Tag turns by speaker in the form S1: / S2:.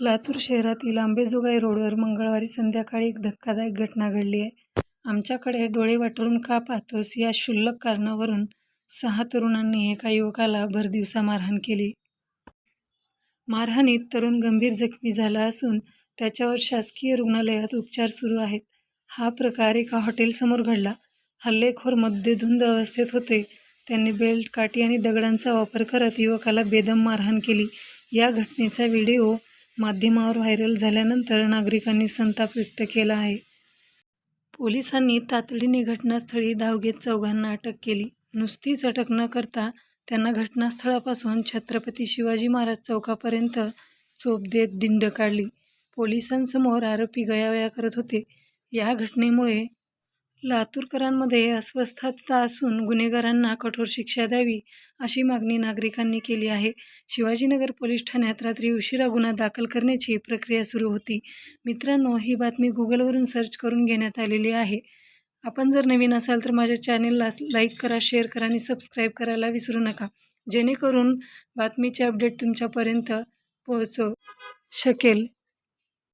S1: लातूर शहरातील आंबेजोगाई रोडवर मंगळवारी संध्याकाळी एक धक्कादायक घटना घडली आहे. आमच्याकडे डोळे वाटरून का पाहतोस? या क्षुल्लक कारणावरून सहा तरुणांनी एका युवकाला भरदिवसा मारहाण केली. मारहाणीत तरुण गंभीर जखमी झाला असून त्याच्यावर शासकीय रुग्णालयात उपचार सुरू आहेत. हा प्रकार एका हॉटेलसमोर घडला. हल्लेखोर मद्यधुंद अवस्थेत होते. त्यांनी बेल्ट काठी आणि दगडांचा वापर करत युवकाला बेदम मारहाण केली. या घटनेचा व्हिडिओ माध्यमावर व्हायरल झाल्यानंतर नागरिकांनी संताप व्यक्त केला आहे. पोलिसांनी तातडीने घटनास्थळी धाव घेत चौघांना अटक केली. नुसतीच अटक न करता त्यांना घटनास्थळापासून छत्रपती शिवाजी महाराज चौकापर्यंत चोप देत दिंड काढली. पोलिसांसमोर आरोपी गयावया करत होते. या घटनेमुळे लातूरकरांमध्ये अस्वस्थता असून गुन्हेगारांना कठोर शिक्षा द्यावी अशी मागणी नागरिकांनी केली आहे. शिवाजीनगर पोलीस ठाण्यात रात्री उशिरा गुन्हा दाखल करण्याची प्रक्रिया सुरू होती. मित्रांनो ही बातमी गुगलवरून सर्च करून घेण्यात आलेली आहे. आपण जर नवीन असाल तर माझ्या चॅनेलला लाईक करा शेअर करा आणि सबस्क्राईब करायला विसरू नका. जेणेकरून बातमीचे अपडेट तुमच्यापर्यंत पोहोचू शकेल.